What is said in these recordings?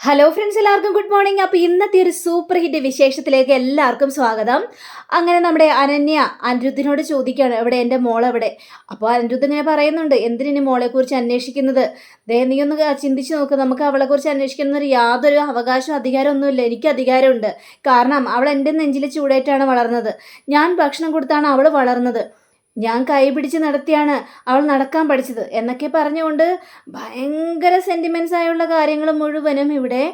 Hello friends എല്ലാവർക്കും good morning അപ്പോൾ ഇന്നത്തെ ഒരു സൂപ്പർ ഹിറ്റ് വിശേഷത്തിലേക്ക് എല്ലാവർക്കും സ്വാഗതം. അങ്ങനെ നമ്മുടെ അനന്യ അനിരുദ്ധിനോട് ചോദിക്കുകയാണ് എവിടെ എന്റെ മോളെവിടെ അപ്പോൾ അനിരുദ്ധ് ഇങ്ങനെ പറയുന്നുണ്ട് എന്തിനു മോളെക്കുറിച്ച് അന്വേഷിക്കുന്നത്? ദേ നീ ഒന്ന് ചിന്തിച്ച് നോക്ക് നമുക്ക് അവളെക്കുറിച്ച് അന്വേഷിക്കുന്നൊരു യാതൊരു അവകാശവും അധികാരമൊന്നുമില്ല എനിക്ക് അധികാരമുണ്ട്. കാരണം അവൾ എന്റെ നെഞ്ചിൽ ചൂടേറ്റാണ് വളർന്നത്. ഞാൻ ഭക്ഷണം കൊടുത്താണ് അവൾ വളർന്നത്. ഞാൻ കൈ പിടിച്ച് നടത്തിയാണ് അവൾ നടക്കാൻ പഠിച്ചത് എന്നൊക്കെ പറഞ്ഞുകൊണ്ട് ഭയങ്കര സെന്റിമെൻസ് ആയുള്ള കാര്യങ്ങൾ മുഴുവനും ഇവിടെ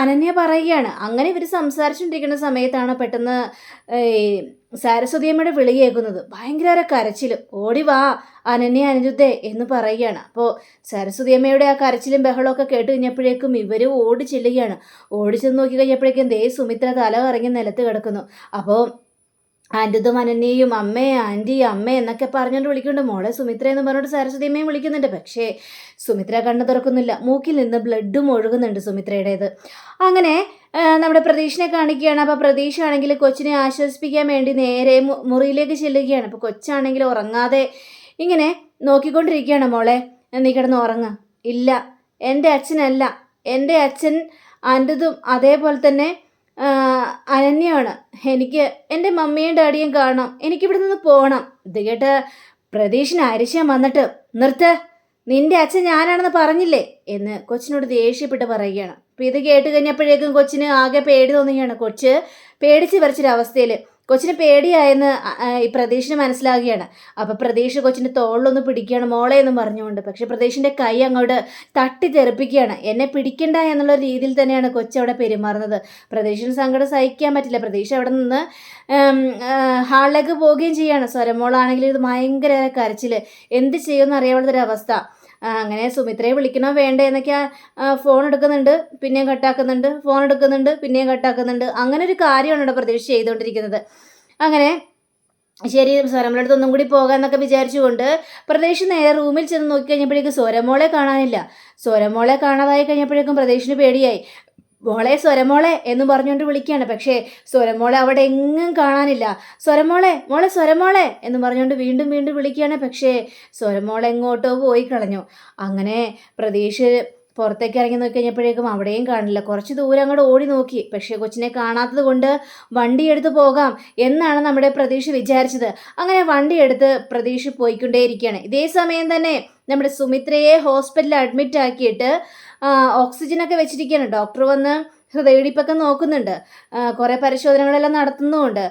അനന്യ പറയുകയാണ്. അങ്ങനെ ഇവർ സംസാരിച്ചുകൊണ്ടിരിക്കുന്ന സമയത്താണ് പെട്ടെന്ന് സാരസ്വതിയമ്മയുടെ വിളി കേൾക്കുന്നത്. ഭയങ്കര കരച്ചിൽ ഓടി വാ അനന്യ അനിരുദ്ധേ എന്ന് പറയുകയാണ്. അപ്പോൾ സരസ്വതിയമ്മയുടെ ആ കരച്ചിലും ബഹളമൊക്കെ കേട്ട് കഴിഞ്ഞപ്പോഴേക്കും ഇവർ ഓടി ചെല്ലുകയാണ്. ഓടി ചെന്ന് നോക്കി കഴിഞ്ഞപ്പോഴേക്കും ദേ സുമിത്ര തല കറങ്ങി നിലത്ത് കിടക്കുന്നു. അപ്പോൾ ആന്റിതും അനന്യയും അമ്മേ ആന്റി അമ്മ എന്നൊക്കെ പറഞ്ഞുകൊണ്ട് വിളിക്കുന്നുണ്ട്. മോളെ സുമിത്ര എന്ന് പറഞ്ഞുകൊണ്ട് സരസ്വതിയമ്മയും വിളിക്കുന്നുണ്ട്. പക്ഷേ സുമിത്ര കണ്ണു തുറക്കുന്നില്ല. മൂക്കിൽ നിന്ന് ബ്ലഡും ഒഴുകുന്നുണ്ട് സുമിത്രയുടേത്. അങ്ങനെ നമ്മുടെ പ്രതീക്ഷനെ കാണിക്കുകയാണ്. അപ്പോൾ പ്രതീക്ഷ ആണെങ്കിൽ കൊച്ചിനെ ആശ്വസിപ്പിക്കാൻ വേണ്ടി നേരെ മുറിയിലേക്ക് ചെല്ലുകയാണ്. അപ്പോൾ കൊച്ചാണെങ്കിൽ ഉറങ്ങാതെ ഇങ്ങനെ നോക്കിക്കൊണ്ടിരിക്കുകയാണ്. മോളെ നീ കിടന്ന് ഉറങ്ങ. ഇല്ല എന്റെ അച്ഛനല്ല. എന്റെ അച്ഛൻ ആന്റതും അതേപോലെ തന്നെ അനന്യയാണ് എനിക്ക് എന്റെ മമ്മിയും ഡാഡിയും കാണണം. എനിക്കിവിടെ നിന്ന് പോകണം ഇത് കേട്ട് പ്രതീക്ഷന് അരിശം വന്നിട്ട് നിർത്ത്. നിന്റെ അച്ഛൻ ഞാനാണെന്ന് പറഞ്ഞില്ലേ? എന്ന് കൊച്ചിനോട് ദേഷ്യപ്പെട്ട് പറയുകയാണ്. അപ്പം ഇത് കേട്ട് കഴിഞ്ഞപ്പോഴേക്കും കൊച്ചിന് ആകെ പേടി തോന്നുകയാണ്. കൊച്ച് പേടിച്ച് വരച്ചൊരവസ്ഥയിൽ കൊച്ചിന് പേടിയായെന്ന് ഈ പ്രതീക്ഷിന് മനസ്സിലാകുകയാണ് അപ്പം പ്രതീക്ഷ കൊച്ചിന്റെ തോളിലൊന്ന് പിടിക്കുകയാണ് മോളെ എന്ന് പറഞ്ഞുകൊണ്ട്. പക്ഷെ പ്രതീക്ഷിന്റെ കൈ അങ്ങോട്ട് തട്ടി തെറിപ്പിക്കുകയാണ് എന്നെ പിടിക്കണ്ട എന്നുള്ള രീതിയിൽ തന്നെയാണ് കൊച്ചവിടെ പെരുമാറുന്നത്. പ്രതീക്ഷിന് സങ്കടം സഹിക്കാൻ പറ്റില്ല. പ്രതീക്ഷ അവിടെ നിന്ന് ഹാളിലേക്ക് പോവുകയും ചെയ്യാണ്. സ്വരമോളാണെങ്കിൽ ഇത് ഭയങ്കര കരച്ചിൽ എന്ത് ചെയ്യുമെന്ന് അറിയാവുന്നൊരവസ്ഥ. അങ്ങനെ സുമിത്രയെ വിളിക്കണോ വേണ്ടേ എന്നൊക്കെ ഫോൺ എടുക്കുന്നുണ്ട് പിന്നെയും കട്ടാക്കുന്നുണ്ട് ഫോൺ എടുക്കുന്നുണ്ട് പിന്നെയും കട്ടാക്കുന്നുണ്ട് അങ്ങനെ ഒരു കാര്യമാണ് ഇവിടെ പ്രതീക്ഷ ചെയ്തുകൊണ്ടിരിക്കുന്നത്. അങ്ങനെ ശരി സ്വരമോളുടെ അടുത്ത് ഒന്നും കൂടി പോകാമെന്നൊക്കെ വിചാരിച്ചുകൊണ്ട് പ്രദേശ് നേരെ റൂമിൽ ചെന്ന് നോക്കി കഴിഞ്ഞപ്പോഴേക്കും സ്വരമോളെ കാണാനില്ല. സ്വരമോളെ കാണാതായി കഴിഞ്ഞപ്പോഴേക്കും പ്രതീക്ഷിന് പേടിയായി. മോളെ സ്വരമോളെ എന്ന് പറഞ്ഞുകൊണ്ട് വിളിക്കുകയാണ്. പക്ഷേ സ്വരമോളെ അവിടെ എങ്ങും കാണാനില്ല. സ്വരമോളെ മോളെ സ്വരമോളെ എന്ന് പറഞ്ഞുകൊണ്ട് വീണ്ടും വീണ്ടും വിളിക്കുകയാണ്. പക്ഷേ സ്വരമോളെ എങ്ങോട്ടോ പോയി കളഞ്ഞു. അങ്ങനെ പ്രതീക്ഷ പുറത്തേക്ക് ഇറങ്ങി നോക്കി കഴിഞ്ഞപ്പോഴേക്കും അവിടെയും കാണില്ല. കുറച്ച് ദൂരം അങ്ങോട്ട് ഓടി നോക്കി. പക്ഷേ കൊച്ചിനെ കാണാത്തത് കൊണ്ട് വണ്ടി എടുത്ത് പോകാം എന്നാണ് നമ്മുടെ പ്രതീക്ഷ വിചാരിച്ചത്. അങ്ങനെ വണ്ടി എടുത്ത് പ്രതീക്ഷ പോയിക്കൊണ്ടേയിരിക്കുകയാണ്. ഇതേ സമയം തന്നെ നമ്മുടെ സുമിത്രയെ ഹോസ്പിറ്റലിൽ അഡ്മിറ്റ് ആക്കിയിട്ട് ഓക്സിജനൊക്കെ വെച്ചിരിക്കുകയാണ്. ഡോക്ടർ വന്ന് ഹൃദയടിപ്പൊക്കെ നോക്കുന്നുണ്ട്. കുറേ പരിശോധനകളെല്ലാം നടത്തുന്നുമുണ്ട്.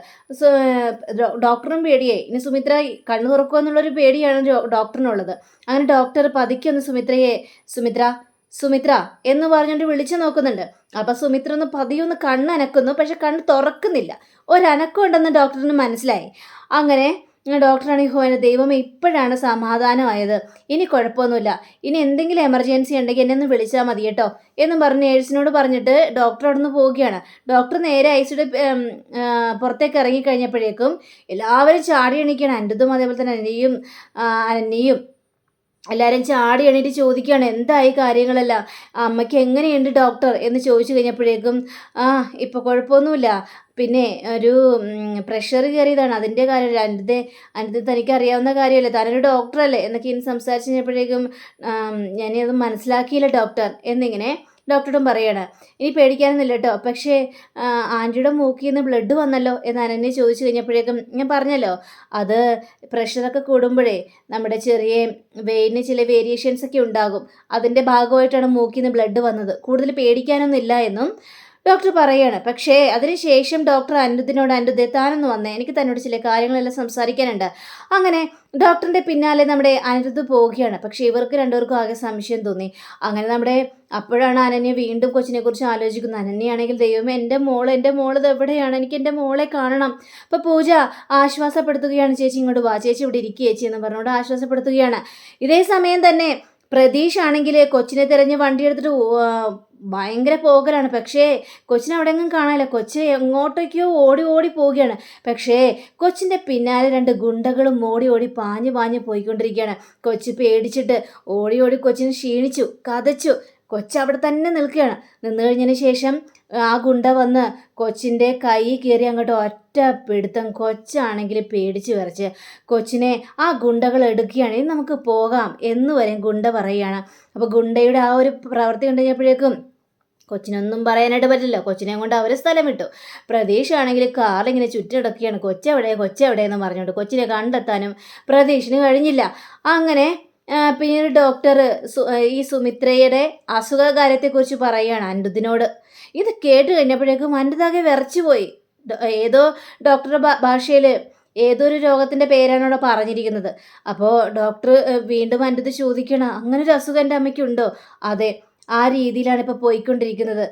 ഡോക്ടറും പേടിയായി. ഇനി സുമിത്ര കണ്ണു തുറക്കുക എന്നുള്ളൊരു പേടിയാണ് ഡോക്ടറിനുള്ളത്. അങ്ങനെ ഡോക്ടർ പതുക്കെ ഒന്ന് സുമിത്രയെ സുമിത്ര സുമിത്ര എന്ന് പറഞ്ഞുകൊണ്ട് വിളിച്ചു നോക്കുന്നുണ്ട്. അപ്പം സുമിത്ര ഒന്ന് പതിയൊന്ന് കണ്ണനക്കുന്നു. പക്ഷെ കണ്ണ് തുറക്കുന്നില്ല. ഒരനക്കം ഉണ്ടെന്ന് ഡോക്ടറിന് മനസ്സിലായി. അങ്ങനെ ഡോക്ടറാണെങ്കിൽ ഹോ എന്റെ ദൈവമേ ഇപ്പോഴാണ് സമാധാനമായത്. ഇനി കുഴപ്പമൊന്നുമില്ല. ഇനി എന്തെങ്കിലും എമർജൻസി ഉണ്ടെങ്കിൽ എന്നെ ഒന്ന് വിളിച്ചാൽ മതി കേട്ടോ. എന്നും പറഞ്ഞ് നേഴ്സിനോട് പറഞ്ഞിട്ട് ഡോക്ടർ അവിടെ നിന്ന് പോവുകയാണ്. ഡോക്ടർ നേരെ ഐസിയുടെ പുറത്തേക്ക് ഇറങ്ങി കഴിഞ്ഞപ്പോഴേക്കും എല്ലാവരും ചാടി എണീക്കുകയാണ്. എന്റെതും അതേപോലെ തന്നെ അനിയും അന്നയും എല്ലാവരും ചാടി എണീറ്റ് ചോദിക്കുകയാണ് എന്തായി കാര്യങ്ങളെല്ലാം? അമ്മയ്ക്ക് എങ്ങനെയുണ്ട് ഡോക്ടർ? എന്ന് ചോദിച്ചു കഴിഞ്ഞപ്പോഴേക്കും ആ ഇപ്പോൾ കുഴപ്പമൊന്നുമില്ല. പിന്നെ ഒരു പ്രഷർ കയറിയതാണ്. അതിന്റെ കാര്യം അന്റെ അന്റെ തനിക്ക് അറിയാവുന്ന കാര്യമല്ലേ? താനൊരു ഡോക്ടറല്ലേ എന്നൊക്കെ ഇനി സംസാരിച്ചു കഴിഞ്ഞപ്പോഴേക്കും ഞാനത് മനസ്സിലാക്കിയില്ല ഡോക്ടർ. എന്നിങ്ങനെ ഡോക്ടറും പറയാണ് ഇനി പേടിക്കാനൊന്നുമില്ല കേട്ടോ. പക്ഷേ ആന്റിയുടെ മൂക്കിൽ നിന്ന് ബ്ലഡ് വന്നല്ലോ എന്ന് അനന്യ ചോദിച്ചു കഴിഞ്ഞപ്പോഴേക്കും ഞാൻ പറഞ്ഞല്ലോ അത് പ്രഷറൊക്കെ കൂടുമ്പോഴേ നമ്മുടെ ചെറിയ വെയിന് ചില വേരിയേഷൻസ് ഒക്കെ ഉണ്ടാകും. അതിന്റെ ഭാഗമായിട്ടാണ് മൂക്കിൽ നിന്ന് ബ്ലഡ് വന്നത്. കൂടുതൽ പേടിക്കാനൊന്നും ഇല്ല എന്നും ഡോക്ടർ പറയാണ് പക്ഷേ അതിനുശേഷം ഡോക്ടർ അനിരുദ്ധിനോട് അനിരുദ്ധ താനൊന്ന് വന്നേ എനിക്ക് തന്നോട് ചില കാര്യങ്ങളെല്ലാം സംസാരിക്കാനുണ്ട്. അങ്ങനെ ഡോക്ടറിന്റെ പിന്നാലെ നമ്മുടെ അനിരുദ്ധ പോവുകയാണ്. പക്ഷേ ഇവർക്ക് രണ്ടുപേർക്കും ആകെ സംശയം തോന്നി. അങ്ങനെ നമ്മുടെ അപ്പോഴാണ് അനന്യ വീണ്ടും കൊച്ചിനെ കുറിച്ച് ആലോചിക്കുന്നത്. അനന്യാണെങ്കിൽ ദൈവമേ എന്റെ മോൾ എന്റെ മോൾ ഇത് എവിടെയാണ്? എനിക്ക് എന്റെ മോളെ കാണണം. അപ്പോൾ പൂജ ആശ്വാസപ്പെടുത്തുകയാണ് ചേച്ചി ഇങ്ങോട്ട് വാ. ചേച്ചി ഇവിടെ ഇരിക്കുക ചേച്ചി എന്ന് പറഞ്ഞുകൊണ്ട് ആശ്വാസപ്പെടുത്തുകയാണ്. ഇതേ സമയം തന്നെ പ്രതീഷ് ആണെങ്കിൽ കൊച്ചിനെ തിരഞ്ഞ് വണ്ടി എടുത്തിട്ട് ഭയങ്കര പോകലാണ്. പക്ഷേ കൊച്ചിനെ അവിടെ എങ്ങും കാണാനില്ല. കൊച്ച് എങ്ങോട്ടേക്കോ ഓടി ഓടി പോവുകയാണ്. പക്ഷേ കൊച്ചിന്റെ പിന്നാലെ രണ്ട് ഗുണ്ടകളും ഓടി ഓടി പാഞ്ഞു പാഞ്ഞു പോയിക്കൊണ്ടിരിക്കുകയാണ്. കൊച്ച് പേടിച്ചിട്ട് ഓടി ഓടി കൊച്ചിന് ക്ഷീണിച്ചു കതച്ചു. കൊച്ച് അവിടെ തന്നെ നിൽക്കുകയാണ്. നിന്ന് കഴിഞ്ഞതിന് ശേഷം ആ ഗുണ്ട വന്ന് കൊച്ചിന്റെ കൈ കയറി അങ്ങോട്ട് ഒറ്റ പിടുത്തം കൊച്ചാണെങ്കിൽ പേടിച്ച് വിറച്ച് കൊച്ചിനെ ആ ഗുണ്ടകൾ എടുക്കുകയാണെങ്കിൽ നമുക്ക് പോകാം എന്ന് വരെ ഗുണ്ട പറയുകയാണ്. അപ്പോൾ ഗുണ്ടയുടെ ആ ഒരു പ്രവൃത്തി കണ്ടു കഴിഞ്ഞപ്പോഴേക്കും കൊച്ചിനൊന്നും പറയാനായിട്ട് പറ്റില്ല. കൊച്ചിനെ കൊണ്ട് അവർ സ്ഥലം വിട്ടു പ്രതീക്ഷ ആണെങ്കിൽ കാറിലിങ്ങനെ ചുറ്റിടക്കുകയാണ്. കൊച്ചെവിടെ? കൊച്ചെവിടെ എന്ന് പറഞ്ഞുകൊണ്ട് കൊച്ചിനെ കണ്ടെത്താനും പ്രതീക്ഷിന് കഴിഞ്ഞില്ല. അങ്ങനെ പിന്നീട് ഡോക്ടർ ഈ സുമിത്രയുടെ അസുഖകാര്യത്തെക്കുറിച്ച് പറയുകയാണ് അനിരുദ്ധിനോട്. ഇത് കേട്ട് കഴിഞ്ഞപ്പോഴേക്കും അനിരുദ്ധാകെ വിറച്ചുപോയി. ഏതോ ഡോക്ടറുടെ ഭാഷയിൽ ഏതൊരു രോഗത്തിന്റെ പേരാണ് അവിടെ പറഞ്ഞിരിക്കുന്നത് അപ്പോൾ ഡോക്ടർ വീണ്ടും എന്റെ അത് ചോദിക്കണം ഒരു അസുഖം എന്റെ അമ്മയ്ക്കുണ്ടോ? അതെ ആ രീതിയിലാണ് ഇപ്പോൾ പോയിക്കൊണ്ടിരിക്കുന്നത്.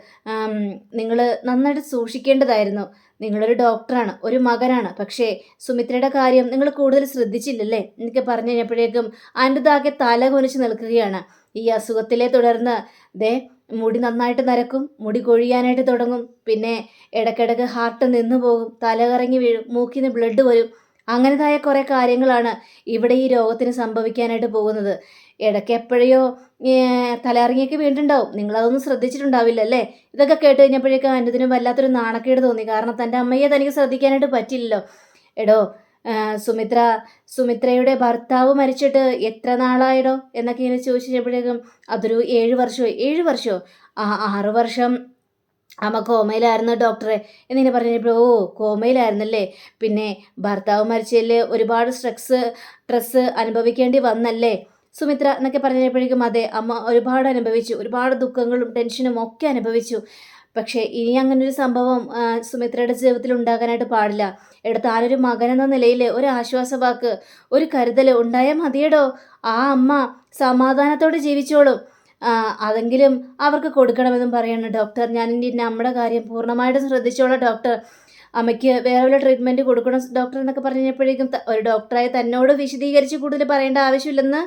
നിങ്ങൾ നന്നായിട്ട് സൂക്ഷിക്കേണ്ടതായിരുന്നു. നിങ്ങളൊരു ഡോക്ടറാണ് ഒരു മകനാണ്. പക്ഷേ സുമിത്രയുടെ കാര്യം നിങ്ങൾ കൂടുതൽ ശ്രദ്ധിച്ചില്ലല്ലേ? എനിക്ക് പറഞ്ഞു കഴിഞ്ഞപ്പോഴേക്കും അനിതാകെ തല കൊനിച്ച് നിൽക്കുകയാണ്. ഈ അസുഖത്തിലെ തുടർന്ന് ദേ മുടി നന്നായിട്ട് നരക്കും മുടി കൊഴിയാനായിട്ട് തുടങ്ങും. പിന്നെ ഇടയ്ക്കിടയ്ക്ക് ഹാർട്ട് നിന്നു പോകും തലകറങ്ങി വീഴും മൂക്കിൽ നിന്ന് ബ്ലഡ് വരും. അങ്ങനതായ കുറേ കാര്യങ്ങളാണ് ഇവിടെ ഈ രോഗത്തിന് സംഭവിക്കാനായിട്ട് പോകുന്നത്. ഇടയ്ക്ക് എപ്പോഴയോ തലയിറങ്ങിയൊക്കെ വീണ്ടുണ്ടാവും നിങ്ങളതൊന്നും ശ്രദ്ധിച്ചിട്ടുണ്ടാവില്ല അല്ലേ? ഇതൊക്കെ കേട്ട് കഴിഞ്ഞപ്പോഴേക്കും അനുദിനും വല്ലാത്തൊരു നാണക്കേട് തോന്നി. കാരണം തന്റെ അമ്മയെ തനിക്ക് ശ്രദ്ധിക്കാനായിട്ട് പറ്റില്ലല്ലോ എടോ സുമിത്ര സുമിത്രയുടെ ഭർത്താവ് മരിച്ചിട്ട് എത്ര നാളായിടോ? എന്നൊക്കെ ഇങ്ങനെ ചോദിച്ചപ്പോഴേക്കും അതൊരു ഏഴ് വർഷമോ ഏഴ് വർഷമോ? ആ ആറ് വർഷം. അമ്മ കോമയിലായിരുന്നു ഡോക്ടറെ എന്നിങ്ങനെ പറഞ്ഞപ്പോൾ ഓ കോമയിലായിരുന്നല്ലേ? പിന്നെ ഭർത്താവ് മരിച്ചതിൽ ഒരുപാട് സ്ട്രെസ് സ്ട്രെസ് അനുഭവിക്കേണ്ടി വന്നല്ലേ? സുമിത്ര എന്നൊക്കെ പറഞ്ഞപ്പോഴേക്കും അതെ അമ്മ ഒരുപാട് അനുഭവിച്ചു. ഒരുപാട് ദുഃഖങ്ങളും ടെൻഷനും ഒക്കെ അനുഭവിച്ചു. പക്ഷേ ഇനി അങ്ങനൊരു സംഭവം സുമിത്രയുടെ ജീവിതത്തിൽ ഉണ്ടാകാനായിട്ട് പാടില്ല. എടാ താനൊരു മകൻ എന്ന നിലയിൽ ഒരു ആശ്വാസവാക്ക് ഒരു കരുതൽ ഉണ്ടായാൽ മതിയടോ. ആ അമ്മ സമാധാനത്തോടെ ജീവിച്ചോളും. അതെങ്കിലും അവർക്ക് കൊടുക്കണമെന്നും പറയണം ഡോക്ടർ. ഞാൻ ഇനി നമ്മുടെ കാര്യം പൂർണമായിട്ടും ശ്രദ്ധിച്ചോളാം ഡോക്ടർ. അമ്മയ്ക്ക് വേറെ വല്ല ട്രീറ്റ്മെന്റ് കൊടുക്കണം ഡോക്ടർ എന്നൊക്കെ പറഞ്ഞപ്പോഴേക്കും ഒരു ഡോക്ടറായി തന്നോട് വിശദീകരിച്ച് കൂടുതൽ പറയേണ്ട ആവശ്യമില്ലെന്ന്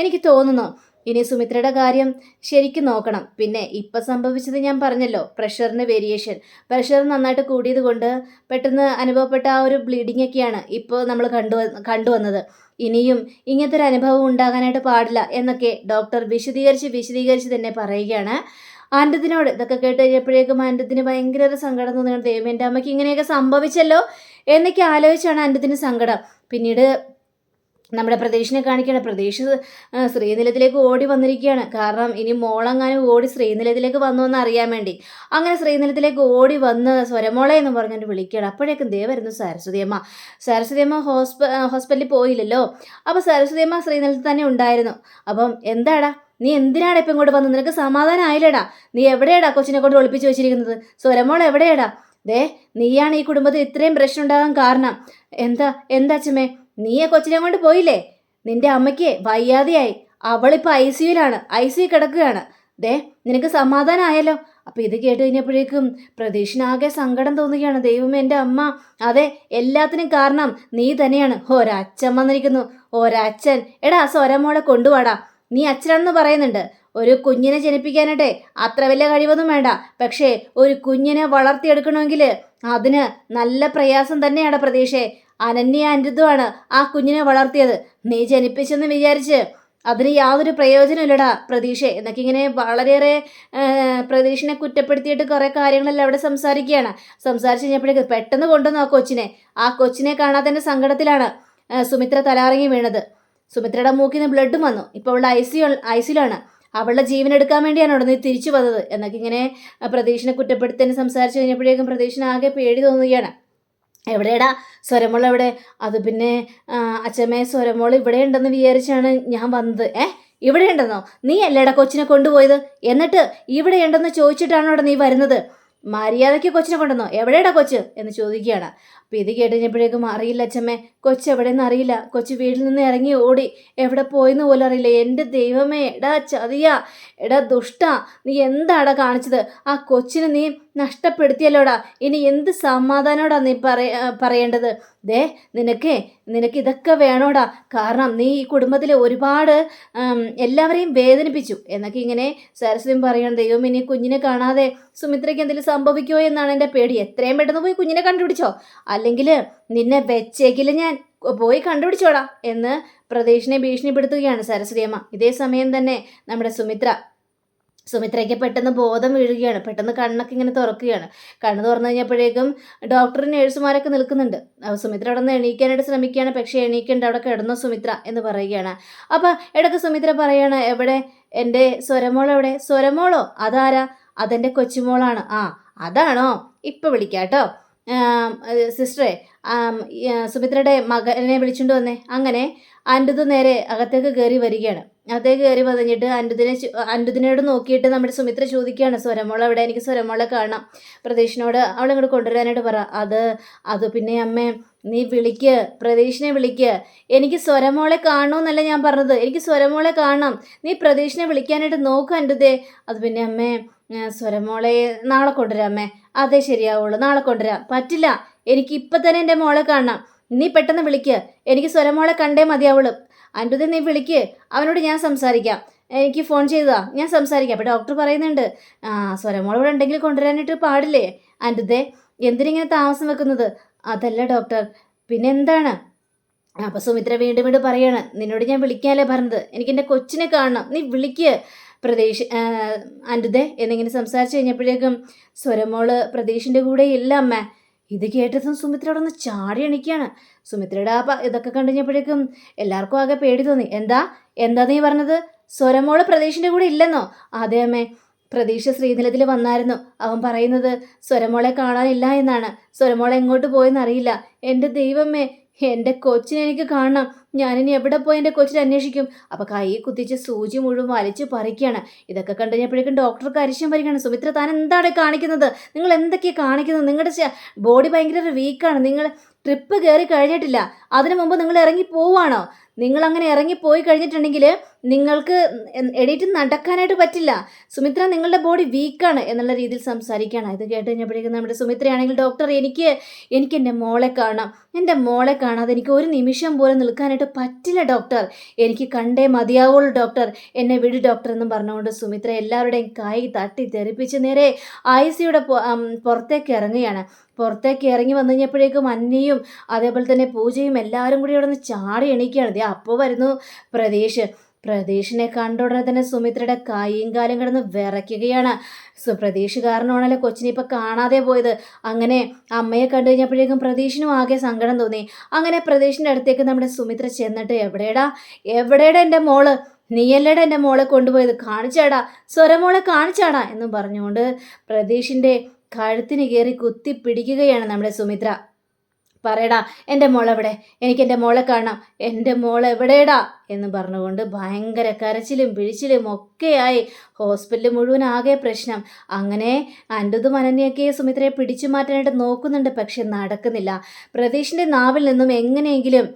എനിക്ക് തോന്നുന്നു. ഇനി സുമിത്രയുടെ കാര്യം ശരിക്കും നോക്കണം. പിന്നെ ഇപ്പം സംഭവിച്ചത് ഞാൻ പറഞ്ഞല്ലോ പ്രഷറിന് വേരിയേഷൻ പ്രഷർ നന്നായിട്ട് കൂടിയത് കൊണ്ട് പെട്ടെന്ന് അനുഭവപ്പെട്ട ആ ഒരു ബ്ലീഡിംഗ് ഒക്കെയാണ് ഇപ്പോൾ നമ്മൾ കണ്ടു കണ്ടുവന്നത് ഇനിയും ഇങ്ങനത്തെ ഒരു അനുഭവം ഉണ്ടാകാനായിട്ട് പാടില്ല എന്നൊക്കെ ഡോക്ടർ വിശദീകരിച്ച് വിശദീകരിച്ച് തന്നെ പറയുകയാണ്. ആൻഡത്തിനോട് ഇതൊക്കെ കേട്ട് കഴിഞ്ഞപ്പോഴേക്കും ആൻഡത്തിന് ഭയങ്കര ഒരു സങ്കടം തോന്നുകയാണ്. ദൈവം എന്റെ അമ്മയ്ക്ക് ഇങ്ങനെയൊക്കെ സംഭവിച്ചല്ലോ എന്നൊക്കെ ആലോചിച്ചാണ് ആൻഡത്തിന് സങ്കടം. പിന്നീട് നമ്മുടെ പ്രതീക്ഷിനെ കാണിക്കുകയാണ്. പ്രതീക്ഷ ശ്രീനിലത്തിലേക്ക് ഓടി വന്നിരിക്കുകയാണ്. കാരണം ഇനി മോളെങ്ങാനും ഓടി ശ്രീനിലത്തിലേക്ക് വന്നു എന്ന് അറിയാൻ വേണ്ടി. അങ്ങനെ ശ്രീനിലത്തിലേക്ക് ഓടി വന്ന് സ്വരമോളെ എന്ന് പറഞ്ഞിട്ട് വിളിക്കുകയാണ്. അപ്പോഴേക്കും ദേ സരസ്വതിയമ്മ സരസ്വതി അമ്മ. ഹോസ്പ ഹോസ്പിറ്റലിൽ പോയില്ലല്ലോ. അപ്പോൾ സരസ്വതിയമ്മ ശ്രീനിലത്തിൽ തന്നെ ഉണ്ടായിരുന്നു. അപ്പം എന്താടാ? നീ എന്തിനാണ് ഇപ്പം ഇങ്ങോട്ട് വന്നത്? നിനക്ക് സമാധാനം ആയില്ലടാ? നീ എവിടെയാടാ കൊച്ചിനെ കൊണ്ട് ഒളിപ്പിച്ച് വെച്ചിരിക്കുന്നത്? സ്വരമോൾ എവിടെയാടാ? ദേ നീയാണ് ഈ കുടുംബത്തിൽ ഇത്രയും പ്രശ്നം ഉണ്ടാകാൻ കാരണം. എന്താ? എന്താ അച്ഛമ്മേ? നീ ആ കൊച്ചിനെ കൊണ്ട് പോയില്ലേ? നിന്റെ അമ്മയ്ക്ക് വയ്യാതെയായി. അവളിപ്പോൾ ഐ സിയുലാണ് ഐ സി കിടക്കുകയാണ്. ദേ നിനക്ക് സമാധാനമായല്ലോ അപ്പോൾ ഇത് കേട്ട് കഴിഞ്ഞപ്പോഴേക്കും പ്രതീക്ഷനാകെ സങ്കടം തോന്നുകയാണ്. ദൈവമേ എന്റെ അമ്മ. അതെ എല്ലാത്തിനും കാരണം നീ തന്നെയാണ്. ഒരച്ഛൻ വന്നിരിക്കുന്നു. ഒരച്ഛൻ. എടാ സ്വരമോളെ കൊണ്ടുവാടാ. നീ അച്ഛനാണെന്ന് പറയുന്നുണ്ട്. ഒരു കുഞ്ഞിനെ ജനിപ്പിക്കാനായിട്ടെ അത്ര വലിയ കഴിവൊന്നും വേണ്ട. പക്ഷേ ഒരു കുഞ്ഞിനെ വളർത്തിയെടുക്കണമെങ്കിൽ അതിന് നല്ല പ്രയാസം തന്നെയാണ് പ്രതീക്ഷയെ അനന്യ അനിരുദ്ധമാണ് ആ കുഞ്ഞിനെ വളർത്തിയത്. നീ ജനിപ്പിച്ചെന്ന് വിചാരിച്ച് അതിന് യാതൊരു പ്രയോജനമില്ലടാ പ്രതീക്ഷ. എന്നൊക്കെ ഇങ്ങനെ വളരെയേറെ പ്രതീക്ഷനെ കുറ്റപ്പെടുത്തിയിട്ട് കുറേ കാര്യങ്ങളെല്ലാം അവിടെ സംസാരിക്കുകയാണ്. സംസാരിച്ച് കഴിഞ്ഞപ്പോഴേക്ക് പെട്ടെന്ന് കൊണ്ടുവന്നു ആ കൊച്ചിനെ. ആ കൊച്ചിനെ കാണാത്തതിന്റെ സങ്കടത്തിലാണ് സുമിത്ര തലാറങ്ങി വീണത്. സുമിത്രയുടെ മൂക്കിൽ നിന്ന് ബ്ലഡും വന്നു. ഇപ്പോൾ അവളുടെ ഐ സി ഐ സിയിലാണ് അവളുടെ ജീവൻ എടുക്കാൻ വേണ്ടിയാണ് അവിടെ നിന്ന് തിരിച്ചു വന്നത്. എന്നൊക്കെ ഇങ്ങനെ പ്രതീക്ഷനെ കുറ്റപ്പെടുത്തി സംസാരിച്ച് കഴിഞ്ഞപ്പോഴേക്കും പ്രതീക്ഷന് ആകെ പേടി തോന്നുകയാണ്. എവിടെയാടാ സ്വരമോൾ എവിടെ? അത് പിന്നെ അച്ഛമ്മേ സ്വരമോൾ ഇവിടെ ഉണ്ടെന്ന് വിചാരിച്ചാണ് ഞാൻ വന്നത്. ഏ ഇവിടെ ഉണ്ടെന്നോ? നീ അല്ലേടാ കൊച്ചിനെ കൊണ്ടുപോയത്? എന്നിട്ട് ഇവിടെ ഉണ്ടെന്ന് ചോദിച്ചിട്ടാണോ നീ വരുന്നത്? മര്യാദയ്ക്ക് കൊച്ചിനെ കൊണ്ടുവന്നോ? എവിടെയാടാ കൊച്ച്? എന്ന് ചോദിക്കുകയാണ്. ഇത് കേട്ടുകഴിഞ്ഞപ്പോഴേക്കും അറിയില്ല അച്ഛമ്മേ കൊച്ച് എവിടെയെന്ന് അറിയില്ല. കൊച്ച് വീട്ടിൽ നിന്ന് ഇറങ്ങി ഓടി. എവിടെ പോയെന്ന് പോലും അറിയില്ല. എന്റെ ദൈവമേ എടാ ചതിയ എടാ ദുഷ്ട നീ എന്താടാ കാണിച്ചത്? ആ കൊച്ചിനെ നീ നഷ്ടപ്പെടുത്തിയല്ലോടാ. ഇനി എന്ത് സമാധാനോടാ നീ പറയ പറയേണ്ടത്? ദേ നിനക്കേ നിനക്ക് ഇതൊക്കെ വേണോടാ. കാരണം നീ ഈ കുടുംബത്തിൽ ഒരുപാട് എല്ലാവരെയും വേദനിപ്പിച്ചു. എന്നൊക്കെ ഇങ്ങനെ സരസ്വതി പറയണം ദൈവം ഇനി കുഞ്ഞിനെ കാണാതെ സുമിത്രയ്ക്ക് എന്തെങ്കിലും സംഭവിക്കുമോ എന്നാണ് എന്റെ പേടി. എത്രയും പെട്ടെന്ന് പോയി കുഞ്ഞിനെ കണ്ടുപിടിച്ചോ. അല്ലെങ്കിൽ നിന്നെ വെച്ചേക്കില്ല ഞാൻ. പോയി കണ്ടുപിടിച്ചോടാ എന്ന് പ്രദേശിനെ ഭീഷണിപ്പെടുത്തുകയാണ് സരസ്വതിയമ്മ ഇതേ സമയം തന്നെ നമ്മുടെ സുമിത്ര. സുമിത്രയ്ക്ക് പെട്ടെന്ന് ബോധം വീഴുകയാണ്. പെട്ടെന്ന് കണ്ണൊക്കെ ഇങ്ങനെ തുറക്കുകയാണ്. കണ്ണ് തുറന്നു കഴിഞ്ഞപ്പോഴേക്കും ഡോക്ടറും നേഴ്സുമാരൊക്കെ നിൽക്കുന്നുണ്ട്. സുമിത്ര അവിടെ നിന്ന് എണീക്കാനായിട്ട് ശ്രമിക്കുകയാണ്. പക്ഷേ എണീക്കേണ്ട അവിടെ കിടന്നു സുമിത്ര എന്ന് പറയുകയാണ്. അപ്പോൾ ഇടയ്ക്ക് സുമിത്ര പറയുകയാണ് എവിടെ? എന്റെ സ്വരമോൾ എവിടെ? സ്വരമോളോ? അതാരാ? അതെന്റെ കൊച്ചുമോളാണ്. ആ അതാണോ? ഇപ്പം വിളിക്കാം കേട്ടോ സിസ്റ്ററെ സുമിത്രയുടെ മകനെ വിളിച്ചുകൊണ്ട് വന്നേ. അങ്ങനെ അൻഡുത് നേരെ അകത്തേക്ക് കയറി വരികയാണ്. അകത്തേക്ക് കയറി വന്നിട്ട് അൻഡുദിനെ അൻഡുദിനോട് നോക്കിയിട്ട് നമ്മുടെ സുമിത്ര ചോദിക്കുകയാണ് സ്വരമോൾ എവിടെ? എനിക്ക് സ്വരമോളെ കാണാം പ്രതീഷിനോട് അവളെ ഇങ്ങോട്ട് കൊണ്ടുവരാനായിട്ട് പറ അത് അത് പിന്നെ അമ്മേ നീ വിളിക്ക് പ്രതീഷിനെ വിളിക്ക്. എനിക്ക് സ്വരമോളെ കാണണമെന്നല്ല ഞാൻ പറഞ്ഞത്. എനിക്ക് സ്വരമോളെ കാണാം നീ പ്രതീഷിനെ വിളിക്കാനായിട്ട് നോക്ക് അൻഡുദേ. അത് പിന്നെ അമ്മേ സ്വരമോളെ നാളെ കൊണ്ടുവരാം അമ്മേ. അതെ ശരിയാവുള്ളൂ. നാളെ കൊണ്ടുവരാം. പറ്റില്ല. എനിക്ക് ഇപ്പം തന്നെ എന്റെ മോളെ കാണണം. നീ പെട്ടെന്ന് വിളിക്ക്. എനിക്ക് സ്വരമോളെ കണ്ടേ മതിയാവുള്ളൂ. അൻപത് നീ വിളിക്ക്. അവനോട് ഞാൻ സംസാരിക്കാം. എനിക്ക് ഫോൺ ചെയ്തതാ. ഞാൻ സംസാരിക്കാം. അപ്പോൾ ഡോക്ടർ പറയുന്നുണ്ട് ആ സ്വരമോൾ ഇവിടെ ഉണ്ടെങ്കിൽ കൊണ്ടുവരാനായിട്ട് പാടില്ലേ? അൻപതേ എന്തിനിങ്ങനെ താമസം വെക്കുന്നത്? അതല്ല ഡോക്ടർ പിന്നെ എന്താണ് അപ്പോൾ സുമിത്ര വീണ്ടും വീണ്ടും പറയാണ് നിന്നോട് ഞാൻ വിളിക്കാനല്ലേ പറഞ്ഞത്. എനിക്ക് എന്റെ കൊച്ചിനെ കാണണം. നീ വിളിക്ക്. പ്രതീഷ് അന്റെ എന്നിങ്ങനെ സംസാരിച്ചു കഴിഞ്ഞപ്പോഴേക്കും സ്വരമോൾ പ്രതീഷിന്റെ കൂടെ ഇല്ല അമ്മ. ഇത് കേട്ടതും സുമിത്രയോട് ഒന്ന് ചാടി എണിക്കുകയാണ്. സുമിത്രയുടെ ആ ഇതൊക്കെ കണ്ടുകഴിഞ്ഞപ്പോഴേക്കും എല്ലാവർക്കും ആകെ പേടി തോന്നി. എന്താ? എന്താ നീ പറഞ്ഞത്? സ്വരമോൾ പ്രതീഷിന്റെ കൂടെ ഇല്ലെന്നോ? അതെ അമ്മ. പ്രതീക്ഷ ശ്രീനിലത്തിൽ വന്നായിരുന്നു. അവൻ പറയുന്നത് സ്വരമോളെ കാണാനില്ല എന്നാണ്. സ്വരമോളെ എങ്ങോട്ട് പോയെന്നറിയില്ല എന്റെ ദൈവമേ എന്റെ കൊച്ചിനെ എനിക്ക് കാണണം. ഞാനിനി എവിടെ പോയി എന്റെ കൊച്ചിനെ അന്വേഷിക്കും? അപ്പോൾ കൈ കുത്തിച്ച് സൂചി മുഴുവൻ വലിച്ച് പറിക്കുകയാണ് ഇതൊക്കെ കണ്ടു കഴിഞ്ഞപ്പോഴേക്കും ഡോക്ടർക്ക് അരിശം വരികയാണ്. സുമിത്ര താൻ എന്താണ് കാണിക്കുന്നത്? നിങ്ങൾ എന്തൊക്കെയാണ് കാണിക്കുന്നത്? നിങ്ങളുടെ ബോഡി ഭയങ്കര വീക്കാണ് നിങ്ങൾ ട്രിപ്പ് കയറി കഴിഞ്ഞിട്ടില്ല. അതിനു മുമ്പ് നിങ്ങൾ ഇറങ്ങി പോവാണോ? നിങ്ങൾ അങ്ങനെ ഇറങ്ങി പോയി കഴിഞ്ഞിട്ടുണ്ടെങ്കിൽ നിങ്ങൾക്ക് എണീറ്റ് നടക്കാനായിട്ട് പറ്റില്ല. സുമിത്ര നിങ്ങളുടെ ബോഡി വീക്കാണ് എന്നുള്ള രീതിയിൽ സംസാരിക്കുകയാണ്. ഇത് കേട്ട് കഴിഞ്ഞപ്പോഴേക്കും നമ്മുടെ സുമിത്രയാണെങ്കിൽ ഡോക്ടർ എനിക്ക് എനിക്ക് എന്റെ മോളെ കാണാം എന്റെ മോളെ കാണാതെ എനിക്ക് ഒരു നിമിഷം പോലും നിൽക്കാനായിട്ട് പറ്റില്ല ഡോക്ടർ എനിക്ക് കണ്ടേ മതിയാവുള്ളൂ ഡോക്ടർ എന്നെ വിട് ഡോക്ടർ എന്നും പറഞ്ഞുകൊണ്ട് സുമിത്ര എല്ലാവരുടെയും കൈ തട്ടി തെറിപ്പിച്ച് നേരെ ഐ സിയുടെ പുറത്തേക്ക് ഇറങ്ങുകയാണ്. പുറത്തേക്ക് ഇറങ്ങി വന്നു കഴിഞ്ഞപ്പോഴേക്കും അന്നയും അതേപോലെ തന്നെ പൂജയും എല്ലാവരും കൂടി അവിടെ നിന്ന് ചാടി എണീക്കുകയാണ്. അപ്പോൾ വരുന്നു പ്രതീഷ്. പ്രതീഷിനെ കണ്ടുടനെ തന്നെ സുമിത്രയുടെ കൈയും കാലും കിടന്ന് വിറയ്ക്കുകയാണ്. പ്രതീഷ് കാരണമാണല്ലോ കൊച്ചിനെ ഇപ്പം കാണാതെ പോയത്. അങ്ങനെ അമ്മയെ കണ്ടു കഴിഞ്ഞപ്പോഴേക്കും പ്രതീഷിനും ആകെ സങ്കടം തോന്നി. അങ്ങനെ പ്രതീഷിന്റെ അടുത്തേക്ക് നമ്മുടെ സുമിത്ര ചെന്നിട്ട് എവിടെയടാ? എവിടെയടാ എന്റെ മോൾ? നീയല്ലേടെ എന്റെ മോളെ കൊണ്ടുപോയത്? കാണിച്ചാടാ? സ്വരമോളെ കാണിച്ചാടാ? എന്നും പറഞ്ഞുകൊണ്ട് പ്രതീഷിന്റെ കഴുത്തിന് കയറി കുത്തി പിടിക്കുകയാണ് നമ്മുടെ സുമിത്ര. പറയടാ എന്റെ മോളെവിടെ? എനിക്ക് എന്റെ മോളെ കാണാം. എന്റെ മോളെവിടെയടാ എന്ന് പറഞ്ഞുകൊണ്ട് ഭയങ്കര കരച്ചിലും പിഴിച്ചിലും ഒക്കെയായി ഹോസ്പിറ്റൽ മുഴുവൻ ആകെ പ്രശ്നം. അങ്ങനെ അൻപതും അനന്യൊക്കെ സുമിത്രയെ പിടിച്ചു മാറ്റാനായിട്ട് നോക്കുന്നുണ്ട് പക്ഷെ നടക്കുന്നില്ല. പ്രതീഷിന്റെ നാവിൽ നിന്നും എങ്ങനെയെങ്കിലും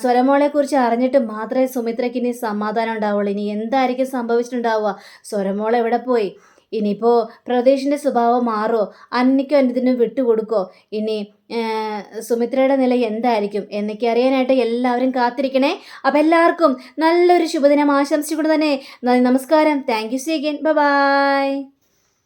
സ്വരമോളെക്കുറിച്ച് അറിഞ്ഞിട്ട് മാത്രമേ സുമിത്രയ്ക്ക് ഇനി സമാധാനം ഉണ്ടാവുള്ളൂ. ഇനി എന്തായിരിക്കും സംഭവിച്ചിട്ടുണ്ടാവുക? സ്വരമോൾ എവിടെ പോയി? ഇനിയിപ്പോൾ പ്രതീഷിന്റെ സ്വഭാവം മാറോ? അന്നയ്ക്കും അന്നിതിനും വിട്ടുകൊടുക്കോ? ഇനി സുമിത്രയുടെ നില എന്തായിരിക്കും? എന്നൊക്കെ അറിയാനായിട്ട് എല്ലാവരും കാത്തിരിക്കണേ. അപ്പം എല്ലാവർക്കും നല്ലൊരു ശുഭദിനം ആശംസിച്ചുകൊണ്ട് തന്നെ നന്ദി നമസ്കാരം. Thank you see again bye